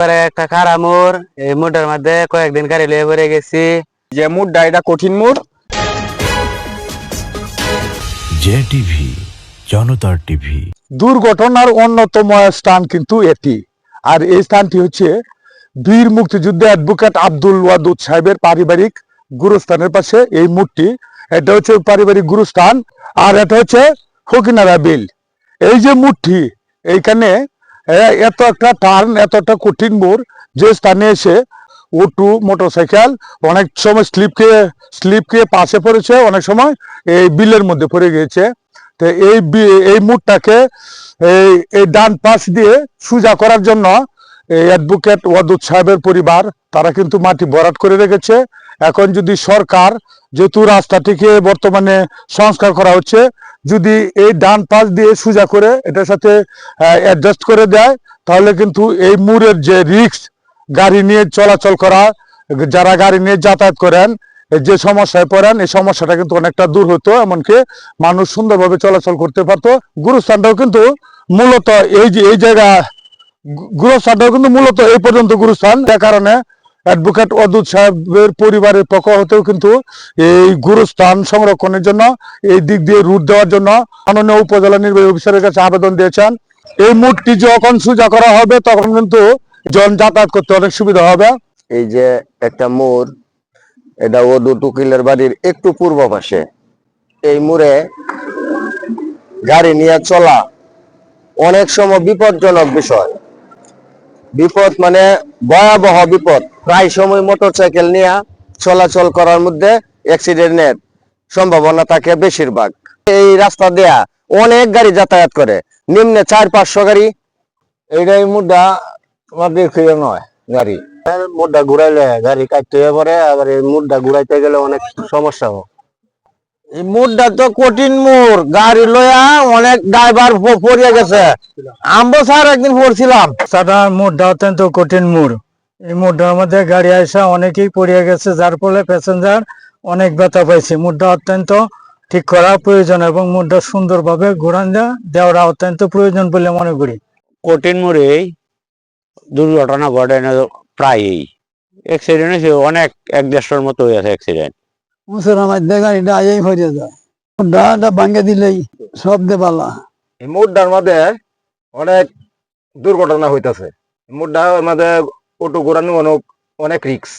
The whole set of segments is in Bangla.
পরে একটা খারাপ মোড়। এই মোড়ের মধ্যে কয়েকদিন গাড়ি লিয়ে পরে গেছি। যে মুডটা এটা কঠিন মুড। জে টিভি জনতার টিভি। দুর্ঘটনার অন্যতম স্থান কিন্তু এটি। আর এই স্থানটি হচ্ছে বীর মুক্তিযুদ্ধ অ্যাডভোকেট আব্দুল ওয়াদুদ সাহেবের পারিবারিক গুরুস্থানের পাশে এই মূর্তি এটা হচ্ছে পারিবারিক গুরুস্থান আর এটা হচ্ছে ফকিনারা বিল। এই যে মূর্তি এইখানে এত একটা টার্ন এত একটা কঠিন মোড় যে স্থানে এসে অটো মোটরসাইকেল অনেক সময় স্লিপ খেয়ে স্লিপ খেয়ে পাশে পড়েছে, অনেক সময় এই বিলের মধ্যে পড়ে গিয়েছে। তো এই এই মুডটাকে এই এই ডান পাশ দিয়ে সুজা করার জন্য এই অ্যাডভোকেট ওয়াদুদ সাহেবের পরিবার, তারা কিন্তু মাটি ভরাট করে রেখেছে। এখন যদি সরকার যেহেতু রাস্তাটিকে বর্তমানে সংস্কার করা হচ্ছে, যদি এই ডান পাশ দিয়ে সুজা করে এটার সাথে অ্যাডজাস্ট করে দেয়, তাহলে কিন্তু এই মুরের যে রিক্স গাড়ি নিয়ে চলাচল করা, যারা গাড়ি নিয়ে যাতায়াত করেন যে সমস্যায় পড়েন, এই সমস্যাটা কিন্তু অনেকটা দূর হতো, এমনকি মানুষ সুন্দরভাবে চলাচল করতে পারতো। গুরুস্থানটাও কিন্তু মূলত এই যে, এই জায়গা গুরুস্থানটাও কিন্তু মূলত এই পর্যন্ত গুরুস্থান। যে কারণে অ্যাডভোকেট অদুত সাহেবের পরিবারের পক্ষ হতেও কিন্তু এই গুরুস্থান সংরক্ষণের জন্য, এই দিক দিয়ে রুট দেওয়ার জন্য মাননীয় উপজেলা নির্বাহী অফিসারের কাছে আবেদন দিয়েছেন। এই মূর্তি যখন সোজা করা হবে, তখন কিন্তু জন যাতায়াত করতে অনেক সুবিধা হবে। এই যে একটা মোড়, এটা ওদু টুকিলের বাড়ির একটু পূর্ব পাশে। এই মোড়ে গাড়ি নিয়ে চলা অনেক সময় বিপজ্জনক বিষয়। বিপদ মানে ভয়াবহ বিপদ। প্রায় সময় মোটরসাইকেল নিয়ে চলাচল করার মধ্যে অ্যাক্সিডেন্টের সম্ভাবনা থাকে বেশিরভাগ। এই রাস্তা দেয়া অনেক গাড়ি যাতায়াত করে। নিম্নে চার পাঁচশো গাড়ি। এইটাই মুদ্রা আমাদের খেয়ে নয় গাড়ি। মুদ্রা ঘুরাইলে গাড়ি কাটতে পারে আবার এই মুদ্রা ঘুরাইতে গেলে অনেক সমস্যা হয়। এই তো কঠিন মোড়। গাড়ি লয়া অনেক ড্রাইভার পড়িয়ে গেছে। আমবো স্যার একদিন পড়ছিলাম। রাস্তাটা মোড়টা অত্যন্ত কঠিন মোড়। এই মোড়টার মধ্যে গাড়ি আসা অনেকেই পড়িয়ে গেছে যার ফলে প্যাসেঞ্জার অনেক ব্যথা পাইছে। মোড়টা অত্যন্ত ঠিক করা প্রয়োজন এবং মোড়টা সুন্দরভাবে ঘোরান দেওয়া দেওয়াটা অত্যন্ত প্রয়োজন বলে মনে করি। কঠিন মোড়ে দুর্ঘটনা ঘটে না প্রায়ই। অ্যাক্সিডেন্ট হয়েছে অনেক এক দেড়শোর মতো হয়ে হয়েছে অ্যাক্সিডেন্ট মুসুর আমার গাড়িটা আইয়াই হয়ে যায়। মোড়টা ভাঙ্গে দিলেই সব দেবালা এই মুদ্রার মধ্যে অনেক দুর্ঘটনা হইতাছে। মুদ্রার মধ্যে অটো ঘোরানো অনেক অনেক রিক্স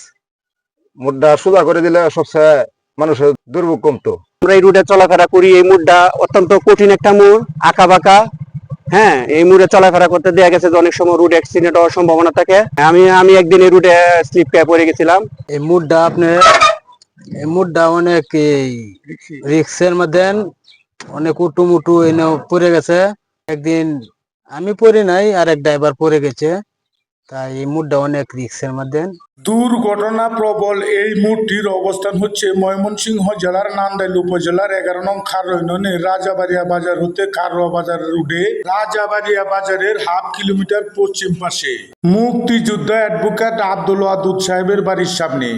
মুদ্রা সোজা করে দিলে সবচেয়ে মানুষের দুর্ভোগ কমতো। আমরা এই রুটে চলাফেরা করি এই মুড়টা অত্যন্ত কঠিন একটা মুড় আঁকা বাঁকা হ্যাঁ এই মুড়ে চলাফেরা করতে দেয়া গেছে যে অনেক সময় রুট অ্যাক্সিডেন্ট হওয়ার সম্ভাবনা থাকে। আমি আমি একদিন এই রুটে স্লিপ খেয়ে পড়ে গেছিলাম। এই মুডটা আপনার এই মুডটা অনেক রিক্সের মধ্যে অনেক উটু মুটু এনে পড়ে গেছে। একদিন আমি পড়ি নাই আর এক ড্রাইভার পড়ে গেছে। তাই এই মুডটা অনেক রিক্সের মধ্যে। দুর্ঘটনা প্রবল এই মূর্তির অবস্থান হচ্ছে ময়মনসিংহ জেলার নান্দাইল উপজেলার এগারো নং খার ইউনিয়নের রাজাবাড়িয়া বাজার হতে খারোয়া বাজার রুটে রাজাবাড়িয়া বাজারের হাফ কিলোমিটার পশ্চিম পাশে। মুক্তিযোদ্ধা অ্যাডভোকেট আব্দুল ওয়াদুদ সাহেবের বাড়ির সামনে।